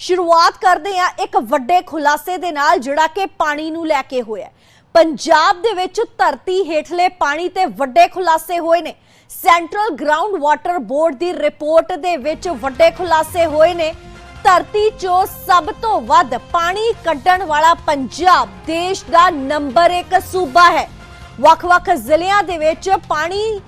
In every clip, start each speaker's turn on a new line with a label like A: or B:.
A: ਸ਼ੁਰੂਆਤ ਕਰਦੇ ਹਾਂ ਇੱਕ ਵੱਡੇ ਖੁਲਾਸੇ ਦੇ ਨਾਲ, ਜਿਹੜਾ ਕਿ ਪਾਣੀ ਨੂੰ ਲੈ ਕੇ ਹੋਇਆ ਪੰਜਾਬ ਦੇ ਵਿੱਚ ਧਰਤੀ ਹੇਠਲੇ ਪਾਣੀ ਤੇ ਵੱਡੇ ਖੁਲਾਸੇ ਹੋਏ ਨੇ। ਸੈਂਟਰਲ ਗਰਾਊਂਡ ਵਾਟਰ ਬੋਰਡ ਦੀ ਰਿਪੋਰਟ ਦੇ ਵਿੱਚ ਵੱਡੇ ਖੁਲਾਸੇ ਹੋਏ ਨੇ। ਧਰਤੀ 'ਚੋਂ ਸਭ ਤੋਂ ਵੱਧ ਪਾਣੀ ਕੱਢਣ ਵਾਲਾ ਪੰਜਾਬ ਦੇਸ਼ ਦਾ ਨੰਬਰ 1 ਸੂਬਾ ਹੈ। ਵੱਖ-ਵੱਖ ਜ਼ਿਲ੍ਹਿਆਂ ਦੇ ਵਿੱਚ ਪਾਣੀ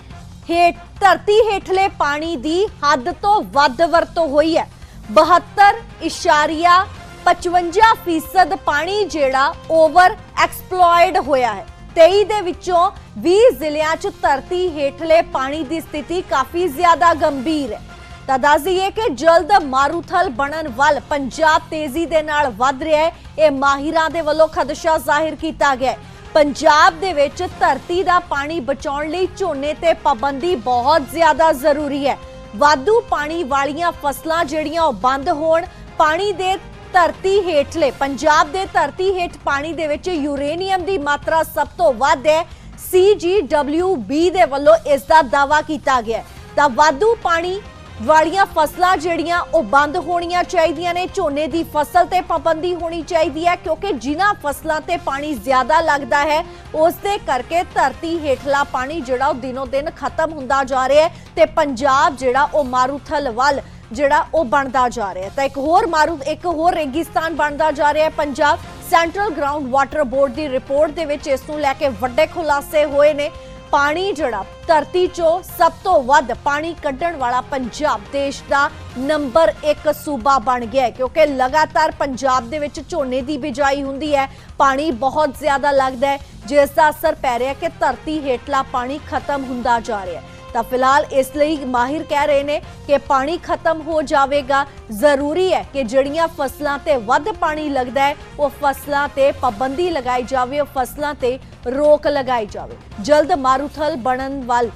A: ਹੇਠ ਧਰਤੀ ਹੇਠਲੇ ਪਾਣੀ ਦੀ ਹੱਦ ਤੋਂ ਵੱਧ ਵਰਤੋਂ ਹੋਈ ਹੈ। 72.55 ਫੀਸਦ ਪਾਣੀ ਜਿਹੜਾ ਓਵਰ ਐਕਸਪਲੋਇਡ ਹੋਇਆ ਹੈ। 23 ਦੇ ਵਿੱਚੋਂ 20 ਜ਼ਿਲ੍ਹਿਆਂ 'ਚ ਧਰਤੀ ਹੇਠਲੇ ਪਾਣੀ ਦੀ ਸਥਿਤੀ ਕਾਫੀ ਜ਼ਿਆਦਾ ਗੰਭੀਰ ਹੈ। ਤਾਂ ਦੱਸ ਦਈਏ ਕਿ ਜਲਦ ਮਾਰੂਥਲ ਬਣਨ ਵੱਲ ਪੰਜਾਬ ਤੇਜ਼ੀ ਦੇ ਨਾਲ ਵੱਧ ਰਿਹਾ ਹੈ। ਇਹ ਮਾਹਿਰਾਂ ਦੇ ਵੱਲੋਂ ਖਦਸ਼ਾ ਜ਼ਾਹਿਰ ਕੀਤਾ ਗਿਆ ਹੈ। ਪੰਜਾਬ ਦੇ ਵਿੱਚ ਧਰਤੀ ਦਾ ਪਾਣੀ ਬਚਾਉਣ ਲਈ ਝੋਨੇ ਤੇ ਪਾਬੰਦੀ ਬਹੁਤ ਜ਼ਿਆਦਾ ਜ਼ਰੂਰੀ ਹੈ। ਵਾਧੂ ਪਾਣੀ ਵਾਲੀਆਂ ਫਸਲਾਂ ਜਿਹੜੀਆਂ ਉਹ ਬੰਦ ਹੋਣ, ਪਾਣੀ ਦੇ ਧਰਤੀ ਹੇਠਲੇ, ਪੰਜਾਬ ਦੇ ਧਰਤੀ ਹੇਠ ਪਾਣੀ ਦੇ ਵਿੱਚ ਯੂਰੇਨੀਅਮ ਦੀ ਮਾਤਰਾ ਸਭ ਤੋਂ ਵੱਧ ਹੈ। CGWB ਦੇ ਵੱਲੋਂ ਇਸ ਦਾ ਦਾਵਾ ਕੀਤਾ ਗਿਆ ਹੈ। ਤਾਂ ਵਾਧੂ ਪਾਣੀ ਵਾਲੀਆਂ ਫਸਲਾਂ ਜਿਹੜੀਆਂ ਉਹ ਬੰਦ ਹੋਣੀਆਂ ਚਾਹੀਦੀਆਂ ਨੇ, ਝੋਨੇ ਦੀ ਫਸਲ ਤੇ ਪਾਬੰਦੀ ਹੋਣੀ ਚਾਹੀਦੀ ਹੈ, ਕਿਉਂਕਿ ਜਿਨ੍ਹਾਂ ਫਸਲਾਂ ਤੇ ਪਾਣੀ ਜ਼ਿਆਦਾ ਲੱਗਦਾ ਹੈ, ਉਸ ਦੇ ਕਰਕੇ ਧਰਤੀ ਹੇਠਲਾ ਪਾਣੀ ਜਿਹੜਾ ਉਹ ਦਿਨੋ ਦਿਨ ਖਤਮ ਹੁੰਦਾ ਜਾ ਰਿਹਾ ਹੈ ਤੇ ਪੰਜਾਬ ਜਿਹੜਾ ਉਹ ਮਾਰੂਥਲ ਵੱਲ ਜਿਹੜਾ ਉਹ ਬਣਦਾ ਜਾ ਰਿਹਾ ਤਾਂ ਇੱਕ ਹੋਰ ਮਾਰੂ, ਇੱਕ ਹੋਰ ਰੇਗਿਸਤਾਨ ਬਣਦਾ ਜਾ ਰਿਹਾ ਹੈ Punjab. Central ground water board ਦੀ ਰਿਪੋਰਟ ਦੇ ਵਿੱਚ ਇਸ ਨੂੰ ਲੈ ਕੇ ਵੱਡੇ ਖੁਲਾਸੇ ਹੋਏ ਨੇ। ਪਾਣੀ ਜਿਹੜਾ ਧਰਤੀ 'ਚੋਂ ਸਭ ਤੋਂ ਵੱਧ ਪਾਣੀ ਕੱਢਣ ਵਾਲਾ ਪੰਜਾਬ ਦੇਸ਼ ਦਾ ਨੰਬਰ 1 ਸੂਬਾ ਬਣ ਗਿਆ ਹੈ, ਕਿਉਂਕਿ ਲਗਾਤਾਰ ਪੰਜਾਬ ਦੇ ਵਿੱਚ ਝੋਨੇ ਦੀ ਬਿਜਾਈ ਹੁੰਦੀ ਹੈ, ਪਾਣੀ ਬਹੁਤ ਜ਼ਿਆਦਾ ਲੱਗਦਾ ਹੈ, ਜਿਸ ਦਾ ਅਸਰ ਪੈ ਰਿਹਾ ਕਿ ਧਰਤੀ ਹੇਠਲਾ ਪਾਣੀ ਖਤਮ ਹੁੰਦਾ ਜਾ ਰਿਹਾ ਹੈ। ਤਾਂ ਫਿਲਹਾਲ ਇਸ ਲਈ ਮਾਹਿਰ ਕਹਿ ਰਹੇ ਨੇ ਕਿ ਪਾਣੀ ਖਤਮ ਹੋ ਜਾਵੇਗਾ। ਜ਼ਰੂਰੀ ਹੈ ਕਿ ਜਿਹੜੀਆਂ ਫਸਲਾਂ ਤੇ ਵੱਧ ਪਾਣੀ ਲੱਗਦਾ ਹੈ, ਉਹ ਫਸਲਾਂ ਤੇ ਪਾਬੰਦੀ ਲਗਾਈ ਜਾਵੇ, ਉਹ ਫਸਲਾਂ ਤੇ ਰੋਕ ਲਗਾਈ ਜਾਵੇ। ਜਲਦ ਮਾਰੂਥਲ ਬਣਨ ਵੱਲ।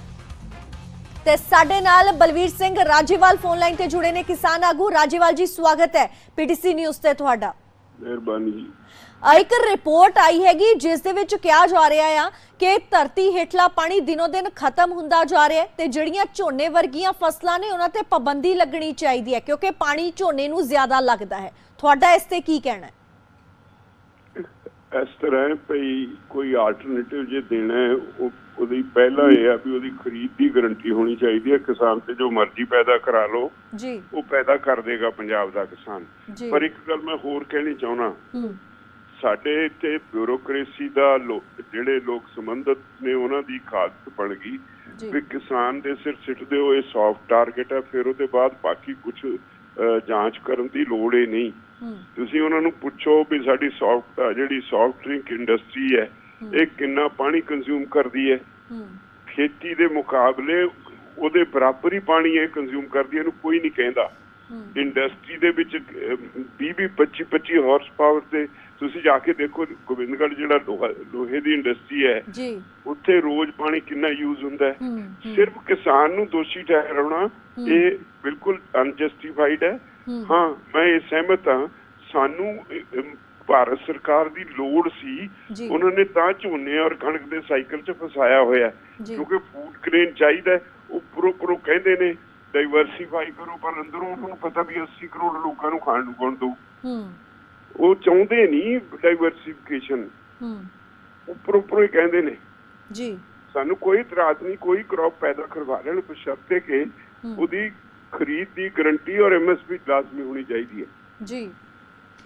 A: ਤੇ ਸਾਡੇ ਨਾਲ ਬਲਵੀਰ ਸਿੰਘ ਰਾਜੇਵਾਲ ਫੋਨ ਲਾਈਨ ਤੇ ਜੁੜੇ ਨੇ। ਕਿਸਾਨ ਆਗੂ ਰਾਜੇਵਾਲ ਜੀ ਸਵਾਗਤ ਹੈ ਪੀਟੀਸੀ ਨਿਊਜ਼ ਤੇ ਤੁਹਾਡਾ।
B: ਮਿਹਰਬਾਨੀ ਜੀ।
A: ਇੱਕ ਰਿਪੋਰਟ ਆਈ ਹੈਗੀ ਜਿਸ ਦੇ ਵਿੱਚ ਕਿਹਾ ਜਾ ਰਿਹਾ ਆ ਕਿ ਧਰਤੀ ਹੇਠਲਾ ਪਾਣੀ ਦਿਨੋ ਦਿਨ ਖਤਮ ਹੁੰਦਾ ਜਾ ਰਿਹਾ ਹੈ ਤੇ ਜਿਹੜੀਆਂ ਝੋਨੇ ਵਰਗੀਆਂ ਫਸਲਾਂ ਨੇ ਉਹਨਾਂ ਤੇ ਪਾਬੰਦੀ ਲੱਗਣੀ ਚਾਹੀਦੀ ਹੈ ਕਿਉਂਕਿ ਪਾਣੀ ਝੋਨੇ ਨੂੰ ਜ਼ਿਆਦਾ ਲੱਗਦਾ ਹੈ। ਤੁਹਾਡਾ ਇਸ ਤੇ ਕੀ ਕਹਿਣਾ ਹੈ?
B: ਇਸ ਤਰ੍ਹਾਂ ਹੈ ਭਈ ਕੋਈ ਆਲਟਰਨੇਟਿਵ ਜੇ ਦੇਣਾ ਹੈ ਉਹ ਉਹਦੀ ਪਹਿਲਾ ਇਹ ਆ ਵੀ ਉਹਦੀ ਖਰੀਦ ਦੀ ਗਾਰੰਟੀ ਹੋਣੀ ਚਾਹੀਦੀ ਹੈ। ਕਿਸਾਨ ਤੇ ਜੋ ਮਰਜ਼ੀ ਪੈਦਾ ਕਰਾ ਲਓ
A: ਜੀ।
B: ਉਹ ਪੈਦਾ ਕਰ ਦੇਗਾ ਪੰਜਾਬ ਦਾ ਕਿਸਾਨ। ਪਰ ਇੱਕ ਗੱਲ ਮੈਂ ਹੋਰ ਕਹਿਣੀ ਚਾਹੁੰਦਾ।
A: ਹੂੰ।
B: ਸਾਡੇ ਇੱਥੇ ਬਿਊਰੋਕ੍ਰੇਸੀ ਦਾ ਜਿਹੜੇ ਲੋਕ ਸੰਬੰਧਤ ਨੇ ਉਹਨਾਂ ਦੀ ਖਾਦਤ ਬਣ ਗਈ ਵੀ ਕਿਸਾਨ ਦੇ ਸਿਰ ਸਿੱਟਦੇ ਹੋਏ ਸੌਫਟ ਟਾਰਗੇਟ ਹੈ ਫਿਰ ਉਹਦੇ ਬਾਅਦ ਬਾਕੀ ਕੁਝ ਜਾਂਚ ਕਰਨ ਦੀ ਲੋੜ ਹੀ ਨਹੀਂ। ਤੁਸੀਂ ਉਹਨਾਂ ਨੂੰ ਪੁੱਛੋ ਵੀ ਸਾਡੀ ਸੌਫਟ ਜਿਹੜੀ ਸੌਫਟ ਡਰਿੰਕ ਇੰਡਸਟਰੀ ਹੈ ਇਹ ਕਿੰਨਾ ਪਾਣੀ ਕੰਜ਼ਿਊਮ ਕਰਦੀ ਹੈ? ਖੇਤੀ ਦੇ ਮੁਕਾਬਲੇ ਉਹਦੇ ਬਰਾਬਰ ਹੀ ਪਾਣੀ ਇਹ ਕੰਜ਼ਿਊਮ ਕਰਦੀ ਹੈ ਇਹਨੂੰ ਕੋਈ ਨਹੀਂ ਕਹਿੰਦਾ। ਇੰਡਸਟਰੀ ਦੇ ਵਿੱਚ 20 20 25 25 ਹਾਰਸ ਪਾਵਰ ਤੇ ਤੁਸੀਂ ਜਾ ਕੇ ਦੇਖੋ ਗੋਬਿੰਦਗੜ੍ਹ ਜਿਹੜਾ ਲੋਹਾ- ਦੀ ਇੰਡਸਟਰੀ ਹੈ
A: ਜੀ
B: ਉੱਥੇ ਰੋਜ਼ ਪਾਣੀ ਕਿੰਨਾ ਯੂਜ਼ ਹੁੰਦਾ ਹੈ ਸਿਰਫ ਕਿਸਾਨ ਨੂੰ ਦੋਸ਼ੀ ਠਹਿਰਾਉਣਾ ਇਹ ਬਿਲਕੁਲ ਅਨਜਸਟੀਫਾਈਡ ਹੈ
A: ਹੂੰ।
B: ਮੈਂ ਇਹ ਸਹਿਮਤ ਹਾਂ ਸਾਨੂੰ ਭਾਰਤ ਸਰਕਾਰ ਦੀ ਲੋੜ ਸੀ। ਉਹਨਾਂ ਨੇ ਤਾਂ ਝੋਨੇ ਔਰ ਕਣਕ ਦੇ ਸਾਈਕਲ 'ਚ ਫਸਾਇਆ ਹੋਇਆ। ਕਿਉਂਕਿ ਫੂਡ ਗ੍ਰੇਨ ਚਾਹੀਦਾ। ਉਹ ਪਰੋ ਪਰੋ ਕਹਿੰਦੇ ਨੇ ਡਾਈਵਰਸਿਫਾਈ ਕਰੋ ਪਰ ਅੰਦਰੋਂ ਉਹਨਾਂ ਨੂੰ ਪਤਾ ਵੀ 80 ਕਰੋੜ ਲੋਕਾਂ ਨੂੰ ਖਾਣ ਨੂੰ ਕੌਣ ਦਊ।
A: ਹੂੰ।
B: ਉਹ ਚਾਹੁੰਦੇ ਨਹੀਂ ਡਾਈਵਰਸਿਫਿਕੇਸ਼ਨ
A: ਹੂੰ।
B: ਉੱਪਰ ਉੱਪਰੋਂ ਹੀ ਕਹਿੰਦੇ ਨੇ।
A: ਜੀ।
B: ਸਾਨੂੰ ਕੋਈ ਇਤਰਾਜ਼ ਨਹੀਂ ਕੋਈ ਕ੍ਰੌਪ ਪੈਦਾ ਕਰਵਾ ਲੈਣ ਬਸ਼ਰਤੇ ਕਿ ਉਹਦੀ ਖਰੀਦ ਦੀ ਗਾਰੰਟੀ ਔਰ ਐਮਐਸਪੀ ਲਾਜ਼ਮੀ ਹੋਣੀ ਚਾਹੀਦੀ ਹੈ।
A: ਜੀ।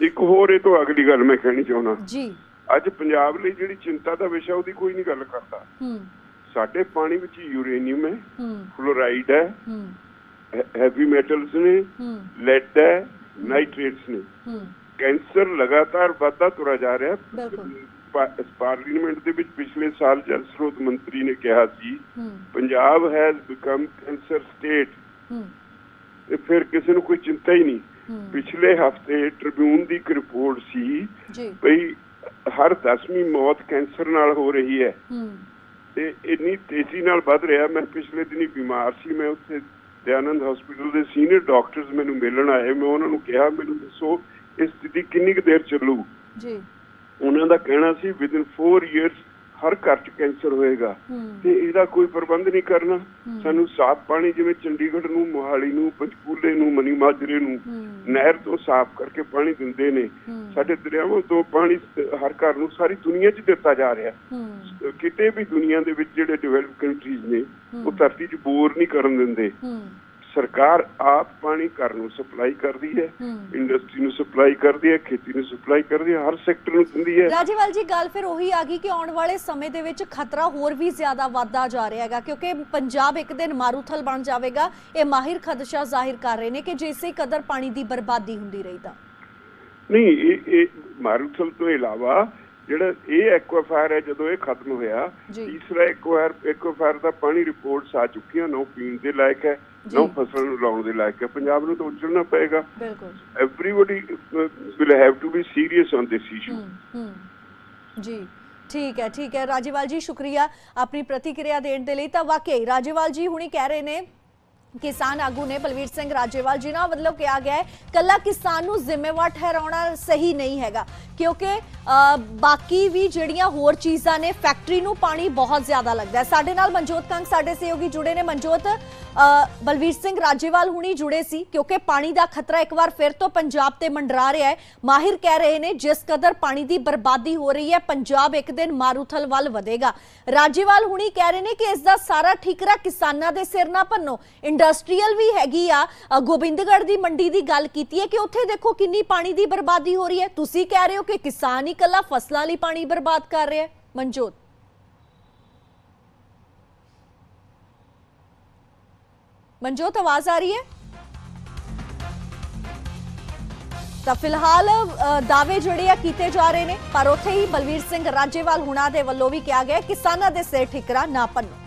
B: ਇੱਕ ਹੋਰ ਇਹ ਤੋਂ ਅਗਲੀ ਗੱਲ ਮੈਂ ਕਹਿਣੀ ਚਾਹੁੰਦਾ।
A: ਜੀ।
B: ਅੱਜ ਪੰਜਾਬ ਲਈ ਜਿਹੜੀ ਚਿੰਤਾ ਦਾ ਵਿਸ਼ਾ ਉਹਦੀ ਕੋਈ ਨਹੀਂ ਗੱਲ ਕਰਦਾ।
A: ਹੂੰ।
B: ਸਾਡੇ ਪਾਣੀ ਵਿੱਚ ਯੂਰੇਨੀਅਮ ਹੈ
A: ਹੂੰ।
B: ਫਲੋਰਾਈਡ ਹੈ।
A: ਹੂੰ।
B: ਹੈਵੀ ਮੈਟਲਸ ਨੇ ਲੈਡ ਹੈ ਨਾਈਟ੍ਰੇਟਸ ਨੇ। ਕੈਂਸਰ ਲਗਾਤਾਰ ਵੱਧਦਾ ਤੁਰਾ ਜਾ ਰਿਹਾ। ਪਾਰਲੀਮੈਂਟ ਦੇ ਵਿੱਚ ਪਿਛਲੇ ਸਾਲ ਜਲ ਸਰੋਤ ਮੰਤਰੀ ਨੇ ਕਿਹਾ ਸੀ Punjab has become cancer state ਤੇ ਫਿਰ ਕਿਸੇ ਨੂੰ ਕੋਈ ਚਿੰਤਾ ਹੀ ਨਹੀਂ। ਪਿਛਲੇ ਹਫ਼ਤੇ ਟ੍ਰਿਬਿਊਨ ਦੀ ਇੱਕ ਰਿਪੋਰਟ ਸੀ ਭਈ ਹਰ 10ਵੀਂ ਮੌਤ ਕੈਂਸਰ ਨਾਲ ਹੋ ਰਹੀ ਹੂੰ। ਤੇ ਇੰਨੀ ਤੇਜ਼ੀ ਨਾਲ ਵੱਧ ਰਿਹਾ। ਮੈਂ ਪਿਛਲੇ ਦਿਨੀ ਬਿਮਾਰ ਸੀ। ਮੈਂ ਉੱਥੇ ਦਿਆਨੰਦ ਹਸਪੀਟਲ ਦੇ ਸੀਨੀਅਰ ਡਾਕਟਰਸ ਮੈਨੂੰ ਮਿਲਣ ਆਏ। ਮੈਂ ਉਹਨਾਂ ਨੂੰ ਕਿਹਾ ਮੈਨੂੰ ਦੱਸੋ ਇਹ ਸਥਿਤੀ ਕਿੰਨੀ ਕੁ ਦੇਰ ਚੱਲੂ?
A: ਜੀ।
B: ਉਹਨਾਂ ਦਾ ਕਹਿਣਾ ਸੀ ਵਿਦਿਨ 4 ਇਅਰਸ ਹਰ ਘਰ 'ਚ ਕੈਂਸਰ ਹੋਏਗਾ। ਤੇ ਇਹਦਾ ਕੋਈ ਪ੍ਰਬੰਧ ਨਹੀਂ ਕਰਨਾ। ਸਾਨੂੰ ਸਾਫ਼ ਪਾਣੀ ਜਿਵੇਂ ਚੰਡੀਗੜ੍ਹ ਨੂੰ ਮੋਹਾਲੀ ਨੂੰ ਪੰਚਕੂਲੇ ਨੂੰ ਮਨੀ ਮਾਜਰੇ ਨੂੰ ਨਹਿਰ ਤੋਂ ਸਾਫ਼ ਕਰਕੇ ਪਾਣੀ ਦਿੰਦੇ ਨੇ। ਸਾਡੇ ਦਰਿਆਵਾਂ ਤੋਂ ਪਾਣੀ ਹਰ ਘਰ ਨੂੰ ਸਾਰੀ ਦੁਨੀਆ 'ਚ ਦਿੱਤਾ ਜਾ ਰਿਹਾ। ਕਿਤੇ ਵੀ ਦੁਨੀਆ ਦੇ ਵਿੱਚ ਜਿਹੜੇ ਡਿਵੈਲਪ ਕੰਟਰੀਜ਼ ਨੇ ਉਹ। ਧਰਤੀ 'ਚ ਬੋਰ ਨਹੀਂ ਕਰਨ ਦਿੰਦੇ। ਸਰਕਾਰ ਆਪ ਪਾਣੀ ਘਰ ਨੂੰ ਸਪਲਾਈ ਕਰਦੀ ਹੈ ਇੰਡਸਟਰੀ ਨੂੰ ਸਪਲਾਈ ਕਰਦੀ ਹੈ ਖੇਤੀ ਨੂੰ ਸਪਲਾਈ ਕਰਦੀ ਹੈ ਹਰ ਸੈਕਟਰ ਨੂੰ ਦਿੰਦੀ ਹੈ।
A: ਰਾਜੇਵਾਲ ਜੀ ਗੱਲ ਫਿਰ ਉਹੀ ਆ ਗਈ ਕਿ ਆਉਣ ਵਾਲੇ ਸਮੇਂ ਦੇ ਵਿੱਚ ਖਤਰਾ ਹੋਰ ਵੀ ਜ਼ਿਆਦਾ ਵੱਧਦਾ ਜਾ ਰਿਹਾ ਹੈਗਾ ਕਿਉਂਕਿ ਪੰਜਾਬ ਇੱਕ ਦਿਨ ਮਾਰੂਥਲ ਬਣ ਜਾਵੇਗਾ। ਇਹ ਮਾਹਿਰ ਖਦਸ਼ਾ ਜ਼ਾਹਿਰ ਕਰ ਰਹੇ ਨੇ ਕਿ ਜੇ ਇਸੇ ਕਦਰ ਪਾਣੀ ਦੀ ਬਰਬਾਦੀ ਹੁੰਦੀ ਰਹੀ ਤਾਂ।
B: ਨਹੀਂ ਇਹ ਮਾਰੂਥਲ ਤੋਂ ਇਲਾਵਾ ਜਿਹੜਾ ਇਹ ਐਕਵਾਫਾਇਰ ਹੈ ਜਦੋਂ ਇਹ ਖਤਮ ਹੋਇਆ। ਤੀਸਰਾ ਐਕਵਾਫਾਇਰ ਐਕਵਾਫਾਇਰ ਦਾ ਪਾਣੀ ਰਿਪੋਰਟਸ ਆ ਚੁੱਕੀਆਂ ਨੋ ਪੀਣ ਦੇ ਲਾਇਕ ਹੈ। ਨੋ ਫਸਲ ਨੂੰ ਲਾਉਣ ਦੇ ਲਾਇਕ ਹੈ। ਪੰਜਾਬ ਨੂੰ ਤਾਂ ਉੱਜੜਨਾ ਪਏਗਾ।
A: ਬਿਲਕੁਲ।
B: Everybody uh, will have to be serious on this issue.
A: ਹੂੰ ਹੂੰ। ਜੀ ਠੀਕ ਹੈ ਠੀਕ ਹੈ। ਰਾਜੇਵਾਲ ਜੀ ਸ਼ੁਕਰੀਆ ਆਪਣੀ ਪ੍ਰਤੀਕਿਰਿਆ ਦੇਣ ਦੇ ਲਈ। ਤਾਂ ਵਾਕਈ ਰਾਜੇਵਾਲ ਜੀ ਹੁਣੀ ਕਹਿ ਰਹੇ ਨੇ ਕਿਸਾਨ ਆਗੂ ਨੇ ਬਲਵੀਰ ਸਿੰਘ ਰਾਜੇਵਾਲ ਜੀ ਨਾਲ ਮਤਲਬ ਕਿਹਾ ਗਿਆ ਹੈ ਕੱਲਾ ਕਿਸਾਨ ਨੂੰ ਜ਼ਿੰਮੇਵਾਰ ਠਹਿਰਾਉਣਾ ਸਹੀ ਨਹੀਂ ਹੈਗਾ। ਕਿਉਂਕਿ ਅ, ਬਾਕੀ ਵੀ ਜਿਹੜੀਆਂ ਹੋਰ ਚੀਜ਼ਾਂ ਨੇ ਫੈਕਟਰੀ ਨੂੰ ਪਾਣੀ ਬਹੁਤ ਜ਼ਿਆਦਾ ਲੱਗਦਾ ਹੈ। ਸਾਡੇ ਨਾਲ ਮਨਜੋਤ ਕੰਗ ਸਾਡੇ ਸਹਿਯੋਗੀ ਜੁੜੇ ਨੇ। ਮਨਜੋਤ ਬਲਵੀਰ ਸਿੰਘ ਰਾਜੇਵਾਲ ਹੁਣੀ ਜੁੜੇ ਸੀ ਕਿਉਂਕਿ ਪਾਣੀ ਦਾ ਖਤਰਾ ਇੱਕ ਵਾਰ ਫਿਰ ਤੋਂ ਪੰਜਾਬ ਤੇ ਮੰਡਰਾ ਰਿਹਾ ਹੈ। ਮਾਹਿਰ ਕਹਿ ਰਹੇ ਨੇ ਜਿਸ ਕਦਰ ਪਾਣੀ ਦੀ ਬਰਬਾਦੀ ਹੋ ਰਹੀ ਹੈ ਪੰਜਾਬ ਇੱਕ ਦਿਨ ਮਾਰੂਥਲ ਵੱਲ ਵਧੇਗਾ। ਰਾਜੇਵਾਲ ਹੁਣੀ ਕਹਿ ਰਹੇ ਨੇ ਕਿ ਇਸ ਦਾ ਸਾਰਾ ਠਿਕਰਾ ਕਿਸਾਨਾਂ ਦੇ ਸਿਰ ਨਾ ਭੰਨੋ। ਇੰਡਸਟਰੀਅਲ ਵੀ ਹੈਗੀ ਆ। ਅ, ਗੋਬਿੰਦਗੜ੍ਹ ਦੀ ਮੰਡੀ ਦੀ ਗੱਲ ਕੀਤੀ ਹੈ ਕਿ ਉੱਥੇ ਦੇਖੋ ਕਿੰਨੀ ਪਾਣੀ ਦੀ ਬਰਬਾਦੀ ਹੋ ਰਹੀ ਹੈ। ਤੁਸੀਂ ਕਹਿ ਰਹੇ ਹੋ ਕਿ ਕਿਸਾਨ ਹੀ ਇਕੱਲਾ ਫਸਲਾਂ ਲਈ ਪਾਣੀ ਬਰਬਾਦ ਕਰ ਰਿਹਾ ਹੈ। ਮਨਜੋਤ। ਮਨਜੋਤ ਆਵਾਜ਼ ਆ ਰਹੀ ਹੈ? ਤਾਂ ਫਿਲਹਾਲ ਦਾਅਵੇ ਜਿਹੜੇ ਆ ਕੀਤੇ ਜਾ ਰਹੇ ਨੇ ਪਰ ਉੱਥੇ ਹੀ ਬਲਵੀਰ ਸਿੰਘ ਰਾਜੇਵਾਲ ਹੁਣਾਂ ਦੇ ਵੱਲੋਂ ਵੀ ਕਿਹਾ ਗਿਆ ਕਿਸਾਨਾਂ ਦੇ ਸਿਰ ਠਿਕਰਾ ਨਾ ਪੰਨੋ